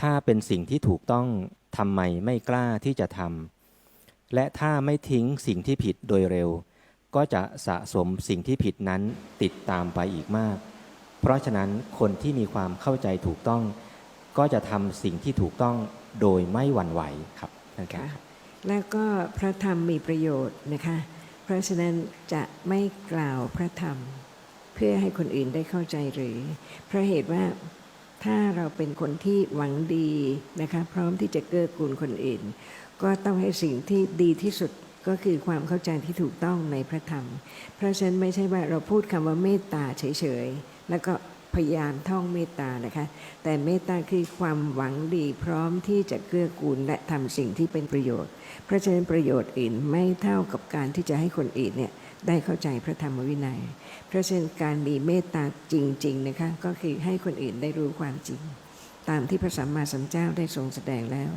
ถ้าเป็นสิ่งที่ถูกต้องทำไมไม่กล้าที่จะทำและถ้าไม่ทิ้งสิ่งที่ผิดโดยเร็ว ก็จะสะสมสิ่งที่ผิดนั้นติดตามไปอีกมาก เพราะฉะนั้นคนที่มีความเข้าใจถูกต้อง ก็จะทำสิ่งที่ถูกต้องโดยไม่หวั่นไหวครับนั่นครับค่ะแล้วก็พระธรรมมีประโยชน์นะคะ เพราะฉะนั้นจะไม่กล่าวพระธรรม เพื่อให้คนอื่นได้เข้าใจหรือเพราะเหตุว่า ถ้าเราเป็นคนที่หวังดีนะคะพร้อมที่จะเกื้อกูลคนอื่น ก็ต้องให้สิ่งที่ดีที่สุดก็คือความเข้าใจที่ถูกต้องในพระธรรม เพราะฉะนั้นไม่ใช่ว่าเราพูดคำว่าเมตตาเฉยๆ แล้วก็พยายามท่องเมตตานะคะ แต่เมตตาคือความหวังดีพร้อมที่จะเกื้อกูลและทำสิ่งที่เป็นประโยชน์ เพราะฉะนั้นประโยชน์อื่นไม่เท่ากับการที่จะให้คนอื่นเนี่ย ได้เข้าใจพระธรรมวินัย เพราะฉะนั้นการมีเมตตาจริง ๆนะคะ ก็คือให้คนอื่นได้รู้ความจริง ตามที่พระสัมมาสัมพุทธเจ้าได้ทรงแสดงแล้ว